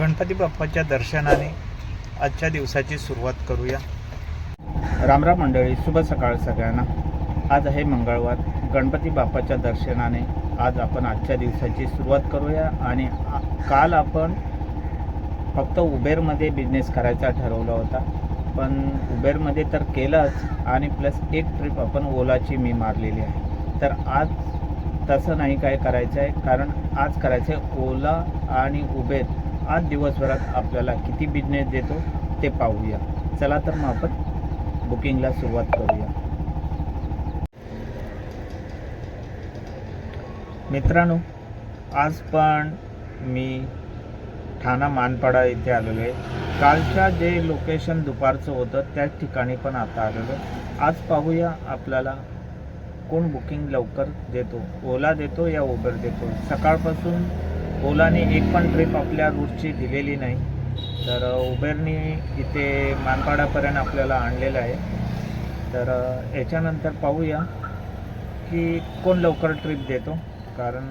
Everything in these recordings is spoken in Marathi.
गणपती बाप्पाच्या दर्शनाने आजच्या दिवसाची सुरुवात करूया. रामराम मंडळी शुभ सकाळ सगळ्यांना. आज आहे मंगळवार. गणपती बाप्पाच्या दर्शनाने आज आपण आजच्या दिवसाची सुरुवात करूया आणि आ- काल आपण फक्त उबेरमध्ये बिझनेस करायचा ठरवला होता. पण उबेरमध्ये तर केलंच आणि प्लस एक ट्रिप आपण ओलाची मी मारलेली आहे. तर आज तसं नाही काय करायचं आहे कारण आज करायचं आहे ओला आणि उबेर. आज दिवसभरात आपल्याला किती बिझनेस देतो ते पाहूया. चला तर मग आपण बुकिंगला सुरुवात करूया. मित्रांनो आज पण मी ठाणा मानपाडा इथे आलेलो आहे. कालच्या जे लोकेशन दुपारचं होतं त्याच ठिकाणी पण आता आलेलो आहे. आज पाहूया आपल्याला कोण बुकिंग लवकर देतो. ओला देतो या उबर देतो. सकाळपासून ओलाने एक पण ट्रिप आपल्या रूटची दिलेली नाही. तर उबेरनी इथे मानपाडापर्यंत आपल्याला आणलेलं आहे. तर याच्यानंतर पाहूया की कोण लवकर ट्रिप देतो. कारण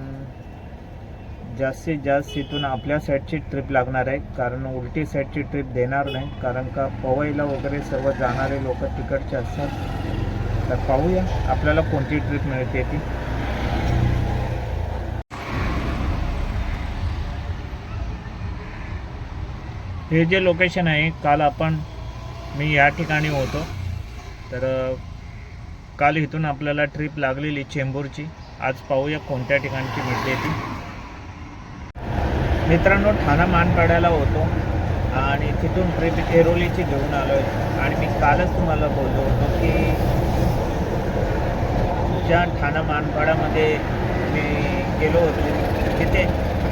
जास्तीत जास्त इथून आपल्या साईडची ट्रिप लागणार आहे. कारण उलटी साईडची ट्रिप देणार नाही. कारण का पवईला वगैरे सर्व जाणारे लोक तिकडचे असतात. तर पाहूया आपल्याला कोणती ट्रिप मिळते ती. हे जे लोकेशन आहे काल आपण मी या ठिकाणी होतो. तर काल इथून आपल्याला ट्रिप लागलेली चेंबूरची. आज पाहूया कोणत्या ठिकाणची भेटली ती. मित्रांनो ठाणा मानपाड्याला होतो. आणि तिथून ट्रिप एरोलीची घेऊन आलो आहे आणि मी कालच तुम्हाला बोललो होतो की ज्या ठाणा मानपाड्यामध्ये मी गेलो होतो तिथे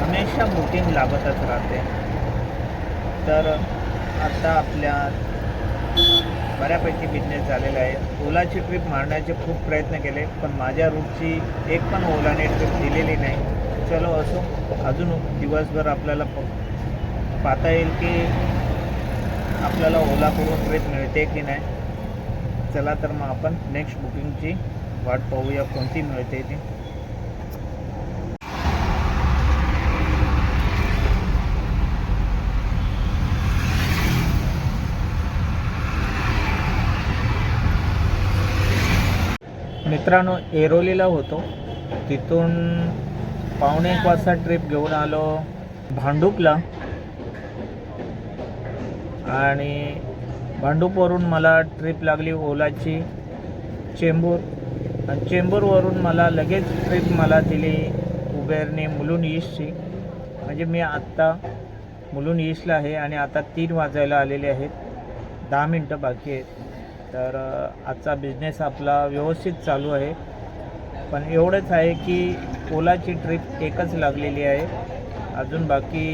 हमेशा बुकिंग लागतच राहते. तर आता आपल्या बऱ्यापैकी बिझनेस झालेला आहे. ओलाची ट्रिप मारण्याचे खूप प्रयत्न केले पण माझ्या रूटची एक पण ओलाने ट्रिप दिलेली नाही. चलो असो अजून दिवसभर आपल्याला प पाहता येईल की आपल्याला ओलाकडून ट्रिप मिळते की नाही. चला तर मग आपण नेक्स्ट बुकिंगची वाट पाहूया कोणती मिळते ती. मित्रांनो एरोलीला होतो. तिथून पावणे एक वाजता ट्रिप घेऊन आलो भांडूपला. आणि भांडूपवरून मला ट्रिप लागली ओलाची चेंबूर. आणि चेंबूरवरून मला लगेच ट्रिप मला दिली उबेरने मुलून ईस्टची म्हणजे मी आत्ता मुलून ईस्टला आहे आणि आता तीन वाजायला आलेले आहेत. दहा मिनटं बाकी आहेत. तर आजचा बिझनेस आपला व्यवस्थित चालू आहे. पण एवढंच आहे की ओलाची ट्रिप एकच लागलेली आहे. अजून बाकी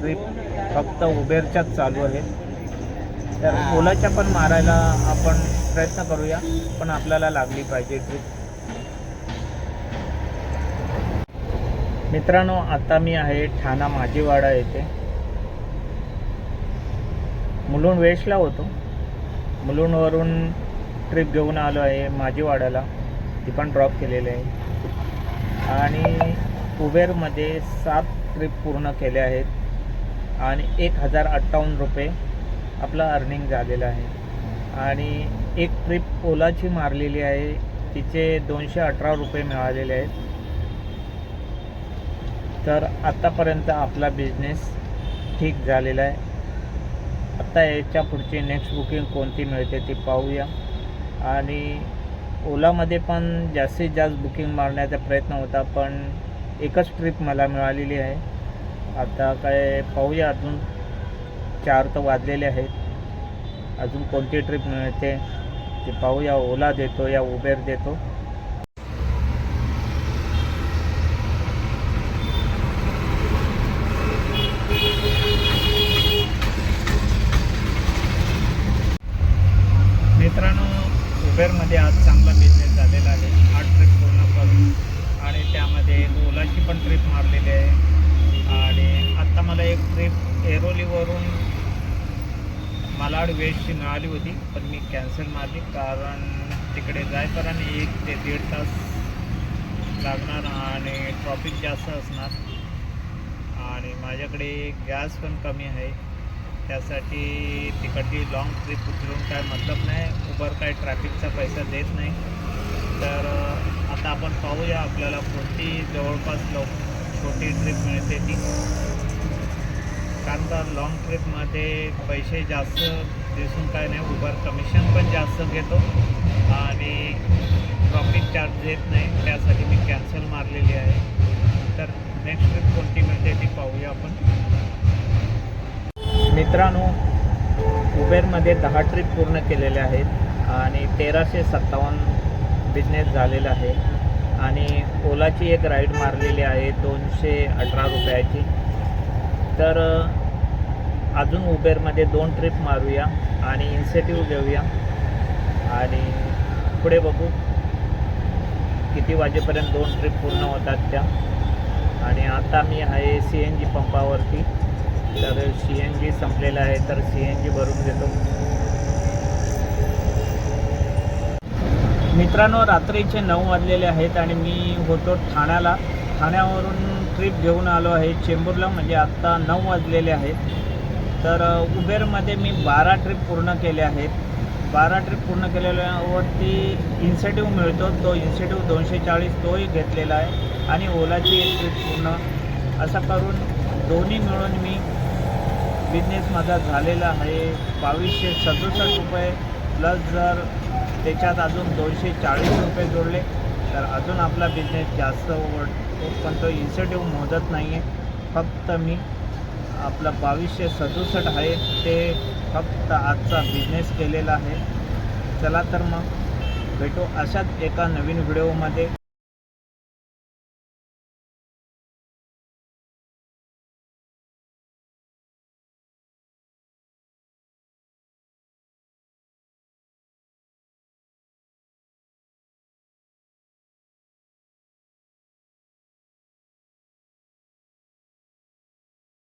ट्रिप फक्त उबेरच्याच चालू आहेत. तर ओलाच्या पण मारायला आपण प्रयत्न करूया पण आपल्याला लागली पाहिजे ट्रिप मित्रांनो आता मी आहे ठाणा माझीवाडा येथे. मुलून वेशला होतो. मुलुंडवरून ट्रिप घेऊन आलो आहे माझीवाड्याला ती पण ड्रॉप केलेली आहे. आणि उबेरमध्ये सात ट्रिप पूर्ण केल्या आहेत. आणि एक हजार अठ्ठावन्न रुपये आपलं अर्निंग झालेलं आहे. आणि एक ट्रिप ओलाची मारलेली आहे. तिचे दोनशे अठरा रुपये मिळालेले आहेत. तर आत्तापर्यंत आपला बिझनेस ठीक झालेला आहे. आत्ता याच्या पुढची नेक्स्ट बुकिंग कोणती मिळते ती पाहूया. आणि ओलामध्ये पण जास्तीत जास्त बुकिंग मारण्याचा प्रयत्न होता पण एकच ट्रिप मला मिळालेली आहे. आता काय पाहूया अजून. चार तर वाजलेले आहेत. अजून कोणती ट्रिप मिळते ते पाहूया. ओला देतो या उबेर देतो मित्रांनो उबेरमध्ये आज चांगला बिझनेस झालेला आहे आठ ट्रिप पूर्ण करून आणि त्यामध्ये ओलाची पण ट्रिप मारलेली आहे आणि आत्ता मला एक ट्रिप एरोलीवरून मालाड वेस्टची मिळाली होती पण मी कॅन्सल मारली कारण तिकडे जायपर्यंत एक ते दीड तास लागणार आणि ट्रॉफिक जास्त असणार. आणि माझ्याकडे गॅस पण कमी आहे. त्यासाठी तिकडची लॉंग ट्रिप उतरून काय मतलब नाही उबर काय ट्रॅफिकचा पैसा देत नाही. तर आता आपण पाहूया आपल्याला कोणती जवळपास लव छोटी ट्रिप मिळते ती. कारण का लॉंग ट्रिपमध्ये पैसे जास्त दिसून काय नाही उबर कमिशन पण जास्त घेतो. आणि प्रॉफिट चार्ज देत नाही त्यासाठी मी कॅन्सल मारलेली आहे. तर नेक्स्ट ट्रिप कोणती मिळते ती पाहूया आपण. मित्रांनो उबेरमध्ये दहा ट्रिप पूर्ण केलेल्या आहेत आणि तेराशे सत्तावन्न बिझनेस झालेला आहे. आणि ओलाची एक राईड मारलेली आहे दोनशे अठरा रुपयाची. तर अजून उबेरमध्ये दोन ट्रिप मारूया आणि इन्सेटिव्ह घेऊया. आणि पुढे बघू किती वाजेपर्यंत दोन ट्रिप पूर्ण होतात त्या. आणि आता मी आहे सी एन जी पंपावरती. तर सी एन जी संपलेलं आहे तर सी एन जी भरून घेतो. मित्रांनो रात्रीचे नऊ वाजलेले आहेत आणि मी होतो ठाण्याला. ठाण्यावरून ट्रिप घेऊन आलो आहे चेंबूरला म्हणजे आत्ता नऊ वाजलेले आहेत. तर उबेरमध्ये मी बारा ट्रिप पूर्ण केले आहेत. बारा ट्रिप पूर्ण केलेल्यावरती इन्सेटिव्ह मिळतो. तो इन्सेटिव्ह दोनशे चाळीस तोही घेतलेला आहे. आणि ओलाची एक ट्रिप पूर्ण. असं करून दोन्ही मिळून मी बिझनेस माझा झालेला आहे. बावीसशे सदुसष्ट रुपये प्लस जर त्याच्यात अजून दोनशे चाळीस रुपये जोडले तर अजून आपला बिझनेस जास्त वाढतो पण तो इन्सेटिव्ह मोजत नाही आहे फक्त मी आपला बावीसशे सदुसष्ट आहे ते फक्त आजचा बिझनेस केलेला आहे. चला तर मग भेटू अशाच एका नवीन व्हिडिओमध्ये